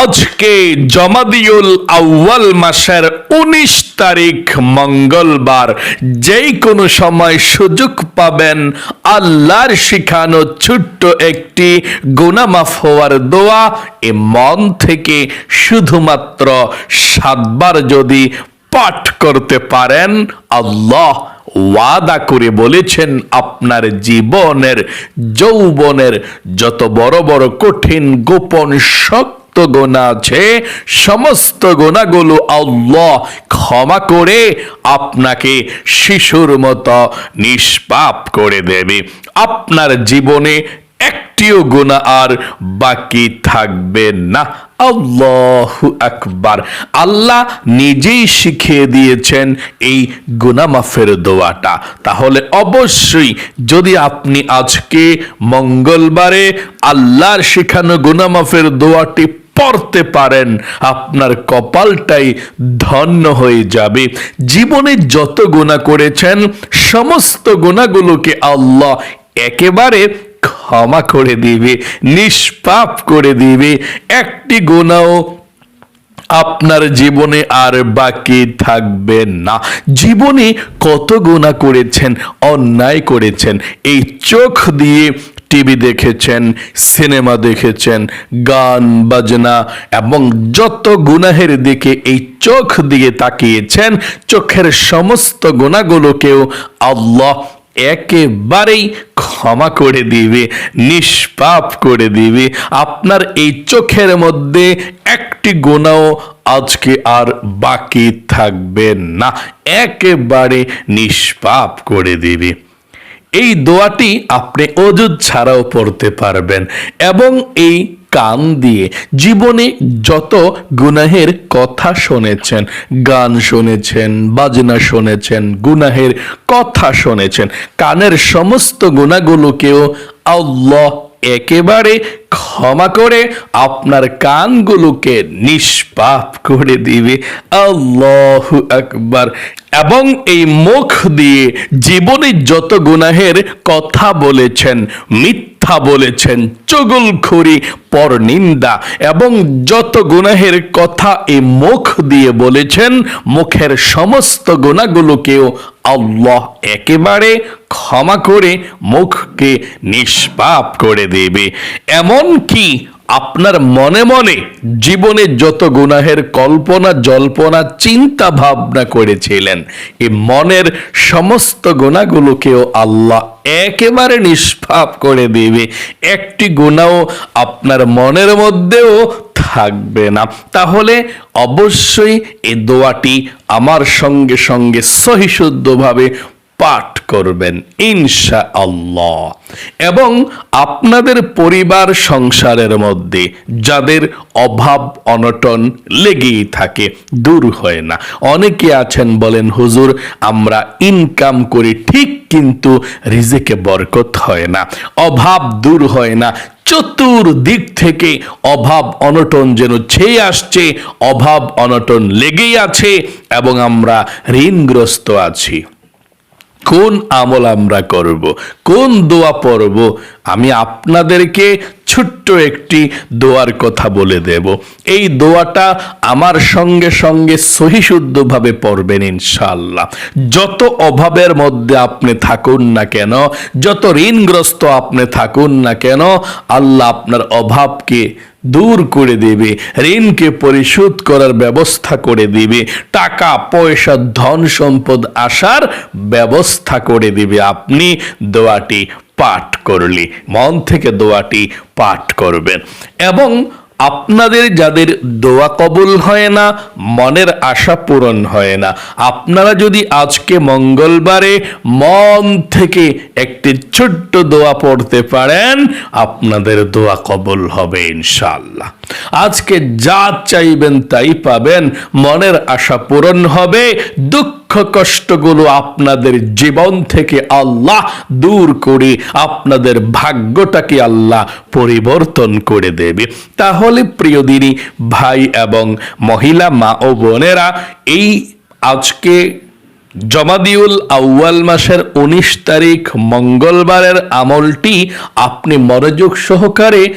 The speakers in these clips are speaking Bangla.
আজকে জমাদিউল আউয়াল মাসের উনিশ তারিখ মঙ্গলবার, যেই কোনো সময় সুযোগ পাবেন আল্লাহর শিখানো ছোট্ট একটি গুনামাফ হওয়ার দোয়া, এ মন থেকে শুধুমাত্র সাতবার যদি পাঠ করতে পারেন, আল্লাহ ওয়াদা করে বলেছেন, আপনার জীবনের, যৌবনের যত বড় বড় কঠিন গোপন শক্ত গোনা আছে, সমস্ত গোনাগুলো আল্লাহ ক্ষমা করে আপনাকে শিশুর মতো নিষ্পাপ করে দেবে। আপনার জীবনে একটিও গোনা আর বাকি থাকবে না। আল্লাহু আকবার। আল্লাহ নিজেই শিখিয়ে দিয়েছেন এই গুনামাফের দোয়াটা। তাহলে অবশ্যই যদি আপনি আজকে মঙ্গলবারে আল্লাহর শিখানো গুনামাফের দোয়াটি পড়তে পারেন, আপনার কপালটাই ধন্য হয়ে যাবে। জীবনে যত গুণা করেছেন, সমস্ত গুণাগুলোকে আল্লাহ একেবারে ক্ষমা করে দিবে, নিষ্পাপ করে দিবে। একটি গুণাও আপনার জীবনে আর বাকি থাকবে না। জীবনে কত গোনা করেছেন, অন্যায় করেছেন, এই চোখ দিয়ে টিভি দেখেছেন, সিনেমা দেখেছেন, গান, বাজনা এবং যত গুনাহের দিকে এই চোখ দিয়ে তাকিয়েছেন, চোখের সমস্ত গুণাগুলোকেও আল্লাহ একেবারেই ক্ষমা করে দিবে, নিষ্পাপ করে দিবে। আপনার এই চোখের মধ্যে একটি গুণাও আজকে আর বাকি থাকবে না, একেবারে নিষ্পাপ করে দিবে। এই দোয়াটি আপনি অজুদ ছাড়াও পড়তে পারবেন এবং এই কান দিয়ে জীবনে যত গুনাহের কথা শুনেছেন, গান শুনেছেন, বাজনা শুনেছেন, গুনাহের কথা শুনেছেন, কানের সমস্ত গুণাগুলোকেও আল্লাহ একেবারে ক্ষমা করে আপনার কানগুলোকে নিষ্পাপ করে দিবে। আল্লাহ আকবার। এবং এই মুখ দিয়ে জীবনে যত গুনাহের কথা বলেছেন, মিথ্যা বলেছেন, চগুলখড়ি পর নিন্দা এবং যত গুনাহের কথা এ মুখ দিয়ে বলেছেন, মুখের সমস্ত গুণাগুলোকেও আল্লাহ একেবারে ক্ষমা করে মুখকে নিষ্পাপ করে দেবে। এমন কি আপনার মনে মনে জীবনে যত গুনাহের কল্পনা, জল্পনা, চিন্তা ভাবনা করেছিলেন, এই মনের সমস্ত গুণাগুলোকেও আল্লাহ একেবারে নিষ্পাপ করে দেবে। একটি গুণাও আপনার মনের মধ্যেও থাকবে না। তাহলে অবশ্যই এই দোয়াটি আমার সঙ্গে সঙ্গে সহিশুদ্ধভাবে পাঠ করবেন ইনশা আল্লাহ এবং আপনাদের পরিবার সংসারের মধ্যে যাদের অভাব, অনটন লেগেই থাকে, দূর হয় না। অনেকে আছেন বলেন, হুজুর, আমরা ইনকাম করি, ঠিক কিন্তু রিজেকে বরকত হয় না। অভাব দূর হয় না। চতুর্দিক থেকে অভাব, অনটন যেন ছেয়ে আসছে, অভাব, অনটন লেগেই আছে এবং আমরা ঋণগ্রস্ত আছি। কোন আমল আমরা করব? কোন দোয়া পড়ব? আমি আপনাদেরকে ছোট্ট একটি দোয়ার কথা বলে দেব। এই দোয়াটা আমার সঙ্গে সঙ্গে সহিশুদ্ধভাবে পড়বেন ইনশাল্লাহ যত অভাবের মধ্যে আপনি থাকুন না কেন, যত ঋণগ্রস্ত আপনি থাকুন না কেন, আল্লাহ আপনার অভাবকে দূর করে দেবে, ঋণকে পরিশোধ করার ব্যবস্থা করে দিবে, টাকা, পয়সা, ধন সম্পদ আসার ব্যবস্থা করে দিবে। আপনি দোয়াটি পাঠ করলে, মন থেকে দোয়াটি পাঠ করবেন। এবং আপনাদের যাদের দোয়া কবুল হয় না, মনের আশা পূরণ হয় না। আপনারা যদি আজকে মঙ্গলবারে মন থেকে একটি ছোট্ট দোয়া পড়তে পারেন, আপনাদের দোয়া কবুল হবে ইনশাল্লাহ আজকে যা চাইবেন তাই পাবেন, মনের আশা পূরণ হবে, দুঃখ কষ্টগুলো আপনাদের জীবন থেকে আল্লাহ দূর করে আপনাদের ভাগ্যটাকে আল্লাহ পরিবর্তন করে দেবে। তাহলে প্রিয় দিনী, ভাই এবং মহিলা, মা ও বোনেরা, এই আজকে জমাদিউল আউয়াল মাসের উনিশ তারিখ মঙ্গলবারের আমলটি আপনি মনোযোগ সহকারে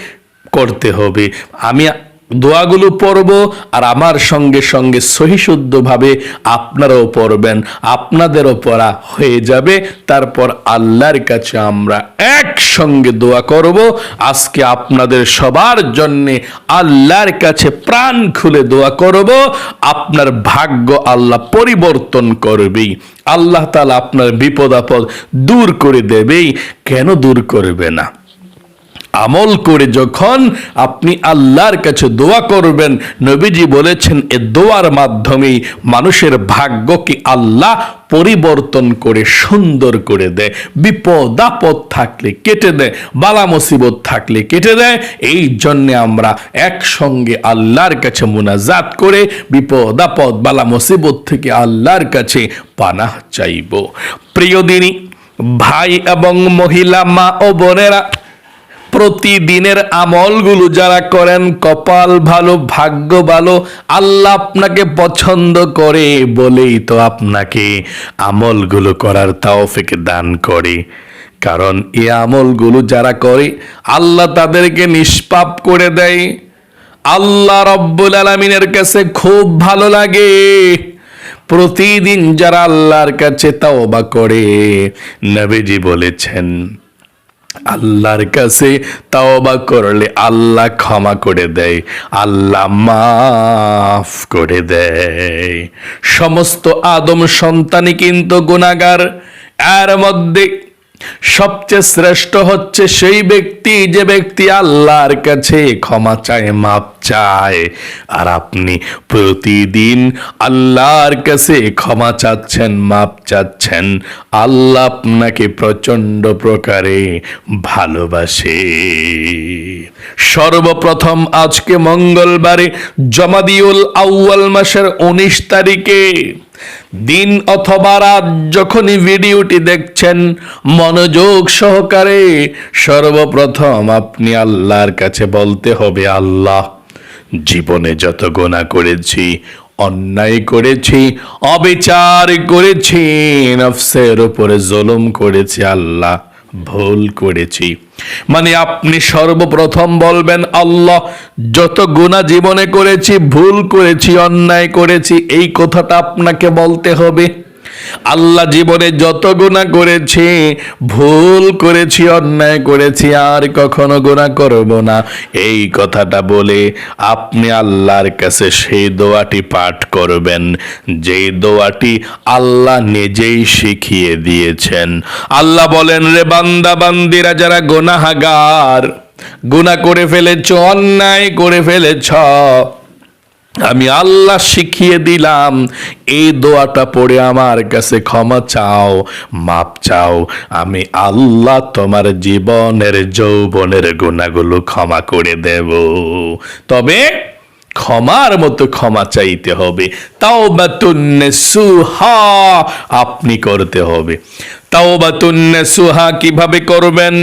করতে হবে। আমি দোয়াগুলো পড়ব আর আমার সঙ্গে সঙ্গে সহিশুদ্ধভাবে আপনারাও পড়বেন, আপনাদেরও পড়া হয়ে যাবে। তারপর আল্লাহর কাছে আমরা একসঙ্গে দোয়া করব। আজকে আপনাদের সবার জন্যে আল্লাহর কাছে প্রাণ খুলে দোয়া করব। আপনার ভাগ্য আল্লাহ পরিবর্তন করবেই। আল্লাহ তালা আপনার বিপদ আপদ দূর করে দেবেই। কেন দূর করবে না? আমল করে যখন আপনি আল্লাহর কাছে দোয়া করবেন, নবীজি বলেছেন, এ দোয়ার মাধ্যমেই মানুষের ভাগ্যকে আল্লাহ পরিবর্তন করে সুন্দর করে দেয়। বিপদ, আপদ থাকলে কেটে দেয়, বালা মুসিবত থাকলে কেটে দেয়। এই জন্যে আমরা একসঙ্গে আল্লাহর কাছে মোনাজাত করে বিপদ, আপদ, বালা মুসিবত থেকে আল্লাহর কাছে পানাহ চাইব। প্রিয় দিনী, ভাই এবং মহিলা, মা ও বোনেরা প্রতিদিনের আমলগুলো যারা করেন, কপাল ভালো, ভাগ্য ভালো, আল্লাহ আপনাকে পছন্দ করে বলেই তো আপনাকে আমলগুলো করার তাওফিক দান করে। কারণ এই আমলগুলো যারা করে, আল্লাহ তাদেরকে নিষ্পাপ করে দেয়। আল্লাহ রব্বুল আলমিনের কাছে খুব ভালো লাগে। প্রতিদিন যারা আল্লাহর কাছে তাওবা করে, নবীজি বলেছেন আল্লাহর কাছে তাওবা করলে আল্লাহ ক্ষমা করে দেয়, আল্লাহ মাফ করে দেয়। সমস্ত আদম সন্তানই কিন্তু গুণাগার এর মধ্যে সবচেয়ে শ্রেষ্ঠ হচ্ছে সেই ব্যক্তি, যে ব্যক্তি আল্লাহর কাছে ক্ষমা চায় মাপ চায়। আর আপনি প্রতিদিন আল্লাহর কাছে ক্ষমা চাচ্ছেন মাপ চাচ্ছেন। আল্লাহ আপনাকে প্রচণ্ড প্রকারে ভালোবাসে। সর্বপ্রথম আজকে মঙ্গলবারে জমাদিউল আউয়াল মাসের উনিশ তারিখে দিন অথবা রাত যখনই ভিডিওটি দেখছেন, মনোযোগ সহকারে সর্বপ্রথম আপনি আল্লাহর কাছে বলতে হবে, আল্লাহ, জীবনে যত গোনা করেছি, অন্যায় করেছি, অবিচার করেছি, নফসের উপরে জুলুম করেছি, আল্লাহ ভুল করেছি। মানে আপনি সর্বপ্রথম বলবেন, আল্লাহ, যত গুণা জীবনে করেছি, ভুল করেছি, অন্যায় করেছি, এই কথাটা আপনাকে বলতে হবে। আল্লাহ জীবনে যত গুণা করেছি, ভুল করেছি, অন্যায় করেছি, আর কখনো গুণা করব না। এই কথাটা বলে আপনি আল্লাহর কাছে সেই দোয়াটি পাঠ করবেন। যেই দোয়াটি আল্লাহ নিজেই শিখিয়ে দিয়েছেন। আল্লাহ বলেন, রে বান্দা, বান্দিরা, যারা গোনাহাগার গুণা করে ফেলেছ, অন্যায় করে ফেলেছ আমি আল্লাহ শিখিয়ে দিলাম, এই দোয়াটা পড়ে আমার কাছে ক্ষমা চাও, মাপ চাও। আমি আল্লাহ তোমার জীবনের যৌবনের গুণাগুলো ক্ষমা করে দেব। তবে ক্ষমার মতো ক্ষমা চাইতে হবে। সুহা আপনি করতে হবে। সুহা কীভাবে করবেন?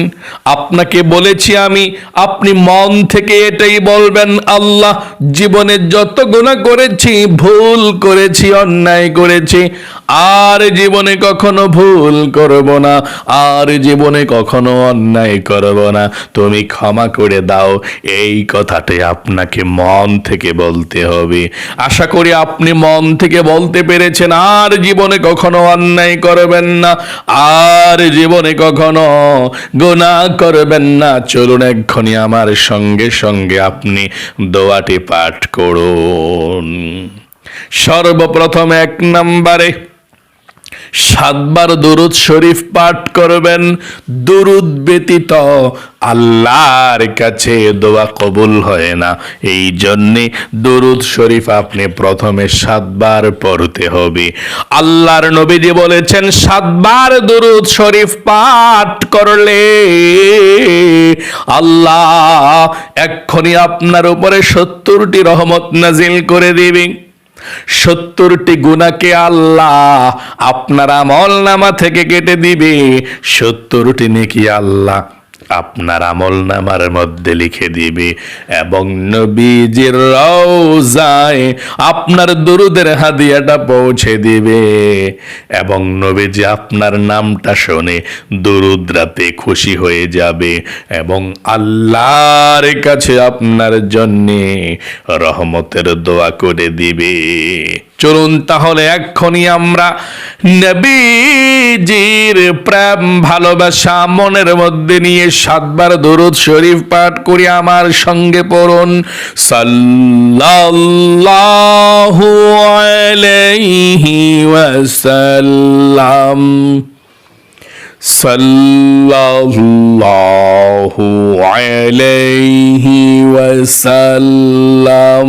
আপনাকে বলেছি আমি, আপনি মন থেকে এটাই বলবেন, আল্লাহ জীবনে যত গুণা করেছি, ভুল করেছি, অন্যায় করেছি, আর জীবনে কখনো ভুল করব না, আর জীবনে কখনো অন্যায় করব না। তুমি ক্ষমা করে দাও, এই কথাটাই আপনাকে মন থেকে বলতে হবে। আশা করি আপনি মন থেকে বলতে পেরেছেন, আর জীবনে কখনো অন্যায় করবেন না, আর জীবনে কখনো গোনা করবেন না। চলুন এক্ষণি আমার সঙ্গে সঙ্গে আপনি দোয়াটি পাঠ করুন। সর্বপ্রথম এক নম্বরে সাতবার দুরুদ শরীফ পাঠ করবেন। দুরুদ ব্যতীত আল্লাহর কাছে দোয়া কবুল হয় না। এই জন্যে দুরুদ শরীফ আপনি প্রথমে সাতবার পড়তে হবে। আল্লাহর নবীজি বলেছেন, সাতবার দুরুদ শরীফ পাঠ করলে আল্লাহ এক্ষুনি আপনার উপরে সত্তরটি রহমত নাজিল করে দিবি সত্তরটি গুণাকে আল্লাহ আপনার আমল নামা থেকে কেটে দিবে। সত্তরটি নেকি আল্লাহ। আপনার আমল নামার মধ্যে লিখে দিবে, এবং নবীজির রওজায় আপনার দরুদের হাদিয়াটা পৌঁছে দিবে। এবং নবীজি আপনার নামটা শুনে দরুদ রাতে খুশি হয়ে যাবে এবং আল্লাহর কাছে আপনার জন্যে রহমতের দোয়া করে দিবে। চলুন তাহলে এক্ষুনি আমরা নবীজির প্রেম, ভালোবাসা, মনের মধ্যে নিয়ে সাতবার দরুদ শরীফ পাঠ করি। আমার সঙ্গে পড়ুন। সাল্লাল্লাহু আলাইহি ওয়াসাল্লাম। সাল্লাল্লাহু আলাইহি ওয়াসাল্লাম।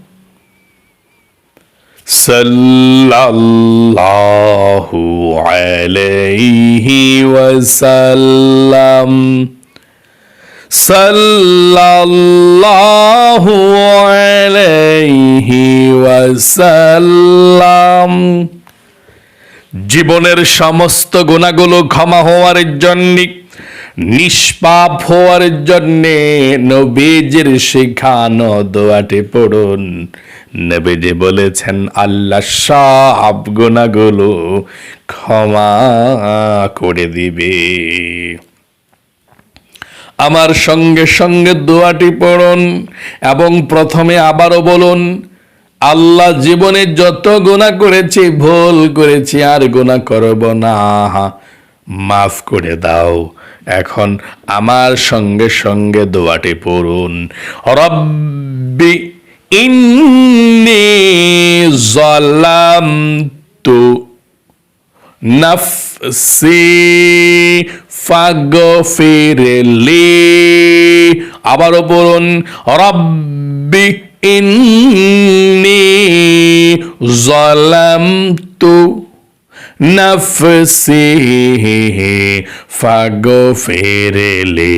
আলাইহি ওয়াসাল্লাম সাল্লাল্লাহু আলাইহি ওয়াসাল্লাম। সাল্লাল্লাহু আলাইহি ওয়াসাল্লাম। জীবনের সমস্ত গুণাগুলো ক্ষমা হওয়ার জন্য, নিষ্পাপ হওয়ার জন্যে নবীজির শিখানো দোয়াটি পড়ুন। নবীজি বলেছেন, আল্লাহ সব গুণাগুলো ক্ষমা করে দিবে। আমার সঙ্গে সঙ্গে দোয়াটি পড়ুন এবং প্রথমে আবারও বলুন, আল্লাহ জীবনে যত গুণা করেছি, ভুল করেছি, আর গুণা করব না। মাফ করে দাও। এখন আমার সঙ্গে সঙ্গে দোয়াটি পড়ুন। রব্বি ইন্নি জলাম তু নফসি ফাগফিরলি আবারও পড়ুন রব্বি ইন্নি জলামতু নফসি ফাগফিরলি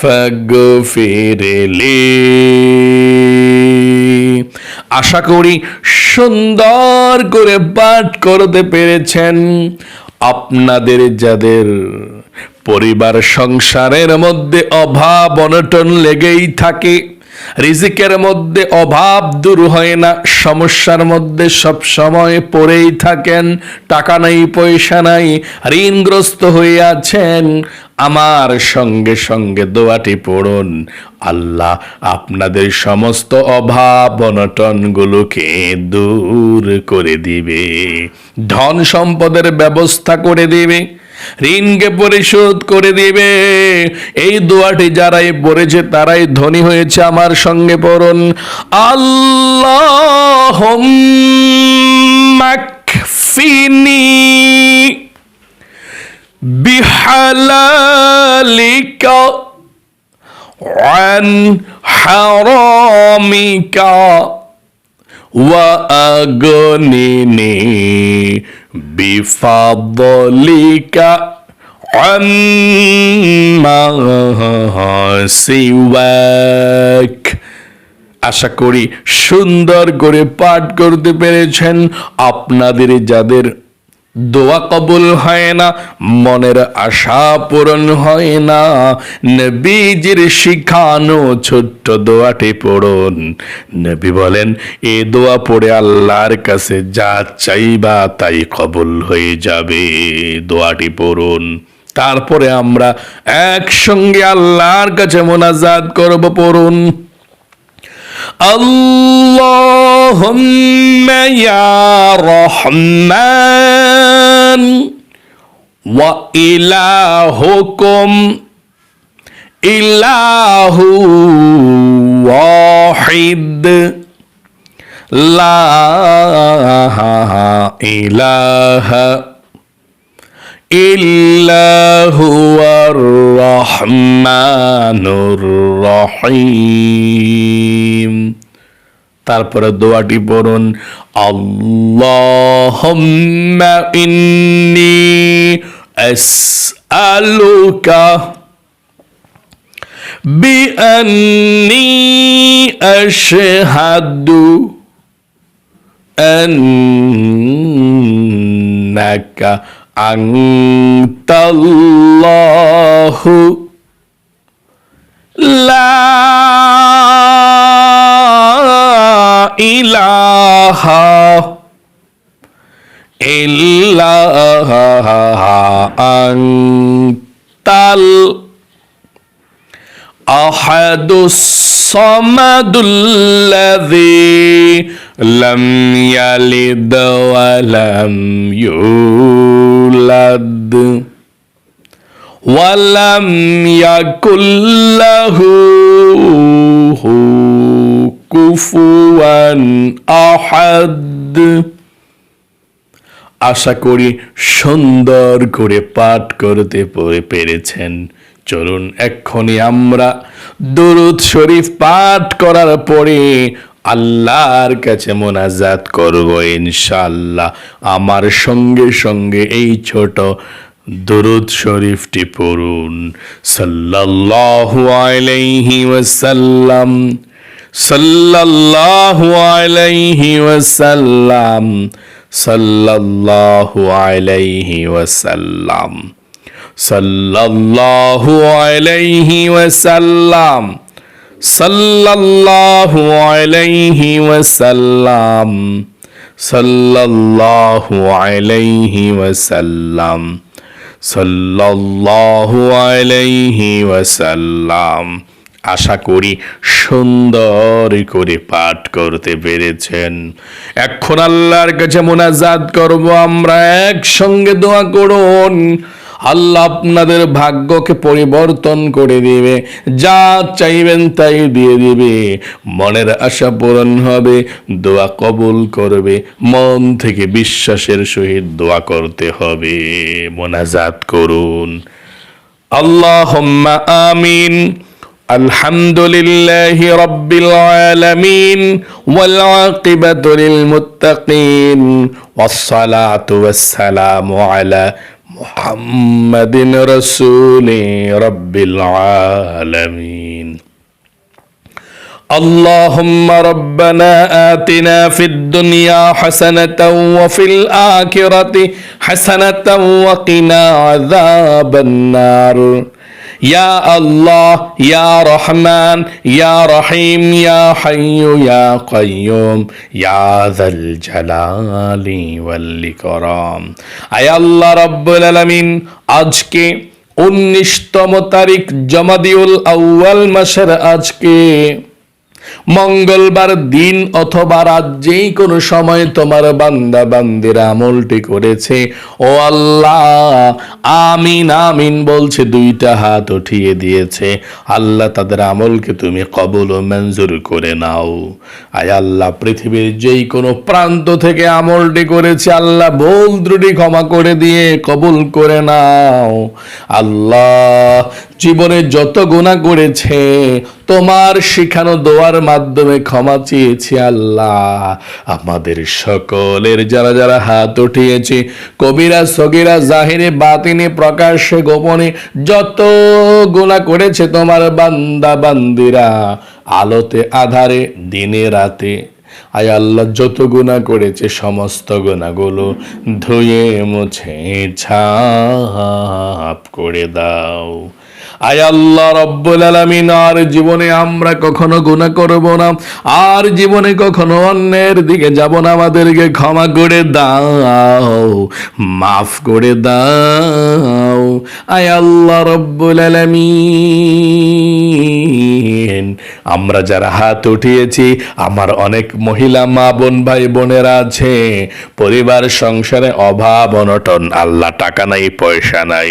ফেরেলে আশা করি সুন্দর করে পাঠ করতে পেরেছেন আপনাদের, যাদের পরিবার সংসারের মধ্যে অভাব অনটন লেগেই থাকে। রিজিকের মধ্যে অভাব দূর হয় না, সমস্যার মধ্যে সব সময় পড়েই থাকেন, টাকা নাই, পয়সা নাই, ঋণগ্রস্ত হয়ে আছেন। আমার সঙ্গে সঙ্গে দোয়াটি পড়ুন, আল্লাহ আপনাদের সমস্ত অভাব অনটনগুলোকে দূর করে দিবে, ধন সম্পদের ব্যবস্থা করে দিবে। ঋণকে পরিশোধ করে দিবে এই দোয়াটি যারাই পড়েছে তারাই ধনী হয়েছে আমার সঙ্গে পড়ুন আল্লাহ মাকফিনি بحلالك عن حرامك وأغنني بفضلك عما سواك আশা করি সুন্দর করে পাঠ করতে পেরেছেন আপনাদের যাদের দোয়া কবুল হয় না, মনের আশা পূরণ হয় না। নবীজির শিখানো ছোট্ট দোয়াটি পড়ুন। নবী বলেন, এ দোয়া পড়ে আল্লাহর কাছে যা চাইবা তাই কবুল হয়ে যাবে। দোয়াটি পড়ুন। তারপরে আমরা একসঙ্গে আল্লাহর কাছে মোনাজাত করব, পড়ুন। اللهم يا رحمن وإلهكم إله واحد لا إله إلا هو الرحمن الرحيم তারপরে দোয়াটি পড়ুন আল্লাহুম্মা ইন্নি আসআলুকা بأني أشهد أنك আন্তাল্লাহু লা ইলাহা ইল্লা আন্তাল أنت الأحد الصمد الذي لم يلد ولم يولد ولم يكن له কুফুয়ান আহাদ আশা করি সুন্দর করে পাঠ করতে পে- পেরেছেন চলুন এক্ষুনি আমরা দরুদ শরীফ পাঠ করার পরে আল্লাহর কাছে মোনাজাত করব ইনশাআল্লাহ। আমার সঙ্গে সঙ্গে এই ছোট দরুদ শরীফটি পড়ুন। সাল্লাল্লাহু আলাইহি ওয়াসাল্লাম। সাল্লাল্লাহু আলাইহি ওয়াসাল্লাম। সাল্লাল্লাহু আলাইহি ওয়াসাল্লাম। সাল্লাল্লাহু আলাইহি ওয়াসাল্লাম, সাল্লাল্লাহু আলাইহি ওয়াসাল্লাম, সাল্লাল্লাহু আলাইহি ওয়াসাল্লাম, সাল্লাল্লাহু আলাইহি ওয়াসাল্লাম। আশা করি সুন্দর করে পাঠ করতে পেরেছেন। এখন আল্লাহর কাছে মোনাজাত করব, আমরা একসঙ্গে দোয়া করুন। আল্লাহ আপনাদের ভাগ্যকে পরিবর্তন করে দিবে যা চাইবেন তাই দিয়ে দিবে মনের আশা পূরণ হবে দোয়া কবুল করবে মন থেকে বিশ্বাসের সহিত দোয়া করতে হবে মোনাজাত করুন اللهم آمين الحمد لله رب العالمين والعاقبة للمتقين والصلاة والسلام على محمد رسول رب العالمين. اللهم ربنا آتنا في الدنيا حسنة وفي الآخرة حسنة وقنا عذاب النار. ইয়া আল্লাহ ইয়া রহমান ইয়া রহিম ইয়া হাইয়ু ইয়া কাইয়ুম ইয়া যাল জালালি ওয়াল ইকরাম আয় আল্লাহ রাব্বুল আলামিন, আজকে উনিশতম তারিখ জমাদিউল আউয়াল মাসের আজকে মঙ্গলবার দিন অথবা রাত যেই কোনো সময় তোমার বান্দা বান্দির আমলটি করেছে। ও আল্লাহ, আমিন আমিন বলছে, দুইটা হাত উঠিয়ে দিয়েছে। আল্লাহ তাদের আমলকে তুমি কবল ও মঞ্জুর করে নাও। আয় আল্লাহ, পৃথিবীর যেই কোনো প্রান্ত থেকে আমলটি করেছে, আল্লাহ ভুল ত্রুটি ক্ষমা করে দিয়ে কবুল করে নাও। আল্লাহ, জীবনে যত গুণা করেছে তোমার শিখানো দোয়ার মাধ্যমে ক্ষমা চেয়েছি আল্লাহ। আমাদের সকলের যারা যারা হাত উঠিয়েছে, কবিরা, সগিরা, জাহিরে, বাতিনে, প্রকাশ্যে, গোপনে, যত গুণা করেছে তোমার বান্দা, বান্দিরা, আলোতে, আধারে, দিনে, রাতে, আয় আল্লাহ, যত গুণা করেছে, সমস্ত গুণাগুলো ধুয়ে, মুছে, ছাপ করে দাও। আয় আল্লাহ রব্বুল আলামিন, আর জীবনে আমরা কখনো গুনাহ করব না। আর জীবনে কখনো অন্যের দিকে যাব না। আমাদেরকে ক্ষমা করে দাও, মাফ করে দাও। আয় আল্লাহ রব্বুল আলামিন, আমরা যারা হাত উঠিয়েছি, আমার অনেক মহিলা মা বোন, ভাই বোনেরা আছে। পরিবার, সংসারে অভাব, অনটন, আল্লাহ টাকা নাই, পয়সা নাই।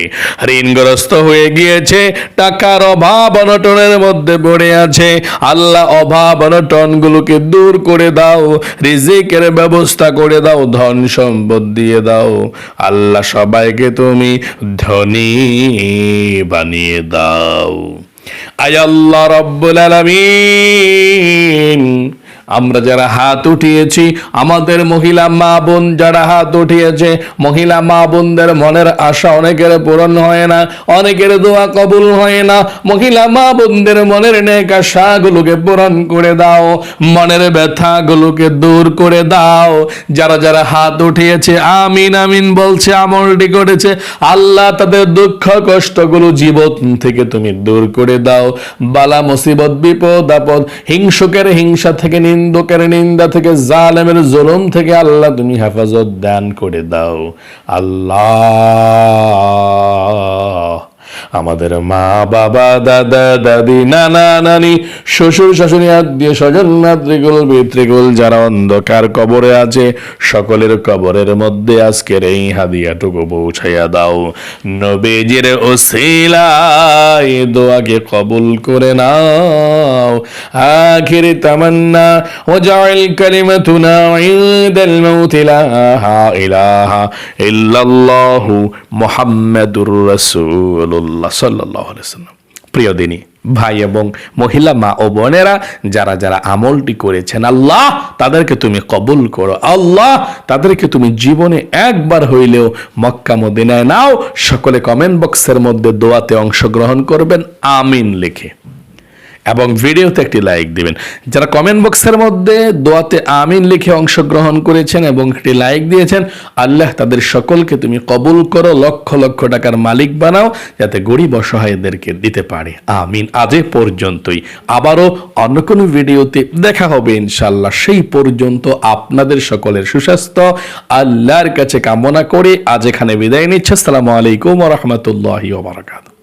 ঋণগ্রস্ত হয়ে গিয়েছে টাকার অভাব অনটনের মধ্যে পড়ে আছে। আল্লাহ অভাব অনটন গুলোকে দূর করে দাও, রিজিকের ব্যবস্থা করে দাও, ধন সম্পদ দিয়ে দাও। আল্লাহ সবাইকে তুমি ধনী বানিয়ে দাও। আয় আল্লাহ রব্বুল আলামিন। আমরা যারা হাত উঠিয়েছি, আমাদের মহিলা মা বোন যারা হাত উঠিয়েছে, মহিলা মা বোনদের মনের আশা অনেকের পূরণ হয় না, অনেকের দোয়া কবুল হয় না। মহিলা মা বোনদের মনের নেক আশাগুলোকে পূরণ করে দাও, মনের ব্যথাগুলোকে দূর করে দাও। যারা যারা হাত উঠিয়েছে, আমিন আমিন বলছে, আমলটি করেছে, আল্লাহ তাদের দুঃখ কষ্টগুলো জীবন থেকে তুমি দূর করে দাও। বালা মুসিবত, বিপদ, আপদ, হিংসুকের হিংসা থেকে নিন্দুকের নিন্দা থেকে জালেমের জুলুম থেকে আল্লাহ তুমি হেফাজত দান করে দাও। আল্লাহ। আমাদের মা, বাবা, দাদা, দাদি, নানা, নানি, শ্বশুর, শাশুড়ি, আত্মীয় স্বজন মাতৃকুল পিতৃকুল যারা অন্ধকার কবরে আছে, সকলের কবরের মধ্যে আজকের এই হাদিয়াটুকু পৌঁছাইয়া দাও। নবীজির ওসিলায় দোয়াকে কবুল করে নাও। আখির তামান্না ওজাইল কালিমাতুনা ইনদাল মাউত, লা ইলাহা ইল্লাল্লাহু মুহাম্মাদুর রাসূলুল্লাহ। সাল্লাল্লাহু সাল্লাহ প্রিয় দিনী, ভাই এবং মহিলা, মা ও বোনেরা, যারা যারা আমলটি করেছেন, আল্লাহ তাদেরকে তুমি কবুল করো। আল্লাহ তাদেরকে তুমি জীবনে একবার হইলেও মক্কা মদিনায় নাও। সকলে কমেন্ট বক্সের মধ্যে দোয়াতে অংশগ্রহণ করবেন। আমিন লিখে। এবং ভিডিওতে একটি লাইক দিবেন। যারা কমেন্ট বক্সের মধ্যে দোয়াতে আমিন লিখে অংশগ্রহণ করেছেন এবং একটি লাইক দিয়েছেন, আল্লাহ তাদের সকলকে তুমি কবুল করো, লক্ষ লক্ষ টাকার মালিক বানাও, যাতে গরিব অসহায়দেরকে দিতে পারে। আমিন। আজ পর্যন্তই। আবারও অন্য কোনো ভিডিওতে দেখা হবে ইনশাল্লাহ সেই পর্যন্ত আপনাদের সকলের সুস্বাস্থ্য, আল্লাহর কাছে কামনা করে আজ এখানে বিদায় নিচ্ছে। আসসালামু আলাইকুম রহমতুল্লাহ বারাকাতুহ।